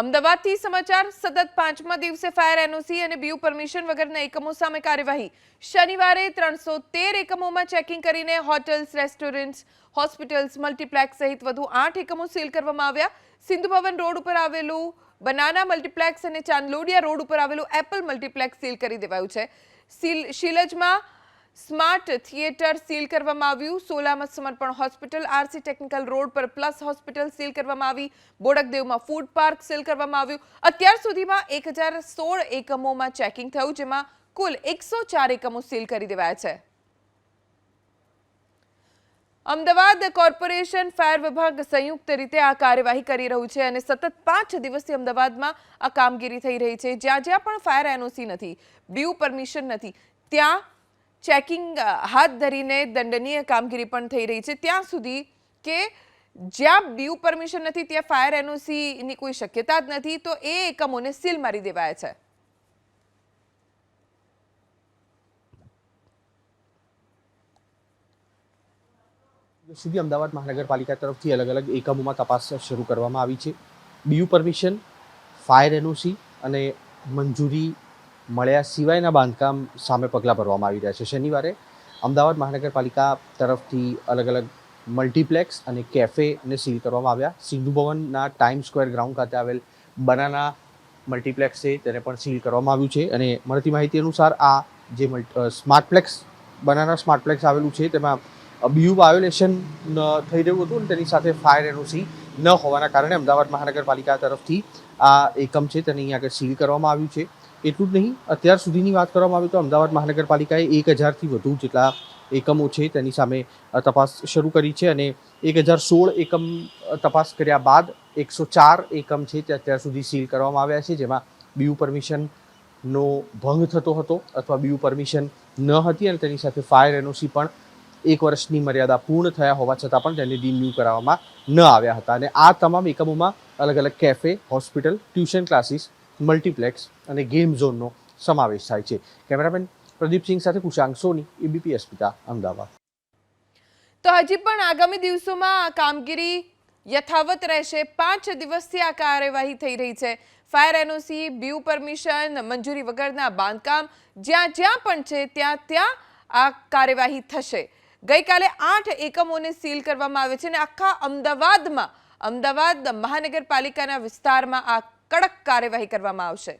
અમદાવાદથી સમાચાર, સતત પાંચમા દિવસે ફાયર એનઓસી અને બીયુ પરમિશન વગરના એકમો સામે કાર્યવાહી. શનિવારે ત્રણસો તેર એકમોમાં ચેકિંગ કરીને હોટલ્સ, રેસ્ટોરન્ટ્સ, હોસ્પિટલ્સ મલ્ટીપ્લેક્સ સહિત વધુ આઠ એકમો સીલ કરવામાં આવ્યા. સિંધુ ભવન રોડ ઉપર આવેલું બનાના મલ્ટીપ્લેક્સ અને ચાંદલોડિયા રોડ ઉપર આવેલું એપલ મલ્ટીપ્લેક્સ સીલ કરી દેવાયું છે. સીલ, શિલજમાં સ્માર્ટ થિયેટર સીલ કરવામાં આવ્યું. સોલામાં Samarpan hospital, RC technical road પર પ્લસ હોસ્પિટલ સીલ કરવામાં આવી. બોડકદેવમાં ફૂડ પાર્ક સીલ કરવામાં આવ્યું. અત્યાર સુધીમાં એક એકમોમાં ચેકિંગ થયું, જેમાં કુલ એકસો એકમો સીલ કરી દેવાયા છે. અમદાવાદ કોર્પોરેશન ફાયર વિભાગ સંયુક્ત રીતે આ કાર્યવાહી કરી રહ્યું છે અને સતત પાંચ દિવસથી અમદાવાદમાં આ કામગીરી થઈ રહી છે. જ્યાં જ્યાં પણ ફાયર એનઓસી નથી બ્યુ પરમિશન નથી, ત્યાં ચેકિંગ હાથ ધરીને દંડનીય કામગીરી પણ થઈ રહી છે. ત્યાં સુધી કે જ્યાં બ્યુ પરમિશન નથી, ત્યાં ફાયર એનઓસીની કોઈ શક્યતા જ નથી, તો એ એકમોને સીલ મારી દેવાયા છે. સુધી અમદાવાદ મહાનગરપાલિકા તરફથી અલગ અલગ એકમોમાં તપાસ શરૂ કરવામાં આવી છે. બીયુ પરમિશન, ફાયર એનઓસી અને મંજૂરી મળ્યા સિવાયના બાંધકામ સામે પગલાં ભરવામાં આવી રહ્યા છે. શનિવારે અમદાવાદ મહાનગરપાલિકા તરફથી અલગ અલગ મલ્ટીપ્લેક્સ અને કેફેને સીલ કરવામાં આવ્યા. સિંધુ ભવનના ટાઈમ સ્ક્વેર ગ્રાઉન્ડ ખાતે આવેલ બનાના મલ્ટીપ્લેક્સ છે તેને પણ સીલ કરવામાં આવ્યું છે અને મળતી માહિતી અનુસાર આ જે સ્માર્ટપ્લેક્સ, બનાના સ્માર્ટપ્લેક્સ આવેલું છે, તેમાં બીયુ વાયોલેશન થઈ રહ્યું હતું અને તેની સાથે ફાયર એનઓસી ન હોવાના કારણે અમદાવાદ મહાનગરપાલિકા તરફથી આ એકમ છે તેને અહીં આગળ સીલ કરવામાં આવ્યું છે. એટલું જ નહીં, અત્યાર સુધીની વાત કરવામાં આવે તો અમદાવાદ મહાનગરપાલિકાએ એક હજારથી વધુ જેટલા એકમો છે તેની સામે તપાસ શરૂ કરી છે અને એક હજાર સોળ એકમ તપાસ કર્યા બાદ એકસો ચાર એકમ છે તે અત્યાર સુધી સીલ કરવામાં આવ્યા છે, જેમાં બીયુ પરમિશનનો ભંગ થતો હતો અથવા બીયુ પરમિશન ન હતી અને તેની સાથે ફાયર એનઓસી પણ એક વર્ષની મર્યાદા પૂર્ણ થયા હોવા છતાં પણ તેને રિન્યૂ કરાવવામાં ન આવ્યા હતા. અને આ તમામ એકમોમાં અલગ અલગ cafe, hospital, tuition classes, multiplex અને ગેમ ઝોનનો સમાવેશ થાય છે. કેમેરામેન પ્રદીપસિંહ સાથે કુશાંક સોની, એબીપી અસ્મિતા, અમદાવાદ. તો હજી પણ આગામી દિવસોમાં કામગીરી યથાવત રહેશે. પાંચ દિવસથી આ કાર્યવાહી થઈ રહી છે. ફાયર એનઓસી, બ્યુ પરમિશન, મંજૂરી વગરના બાંધકામ જ્યાં જ્યાં પણ છે ત્યાં ત્યાં આ કાર્યવાહી થશે. ગઈકાલે આઠ એકમોને સીલ કરવામાં આવે છે અને આખા અમદાવાદમાં, અમદાવાદ મહાનગરપાલિકાના વિસ્તારમાં આ કડક કાર્યવાહી કરવામાં આવશે.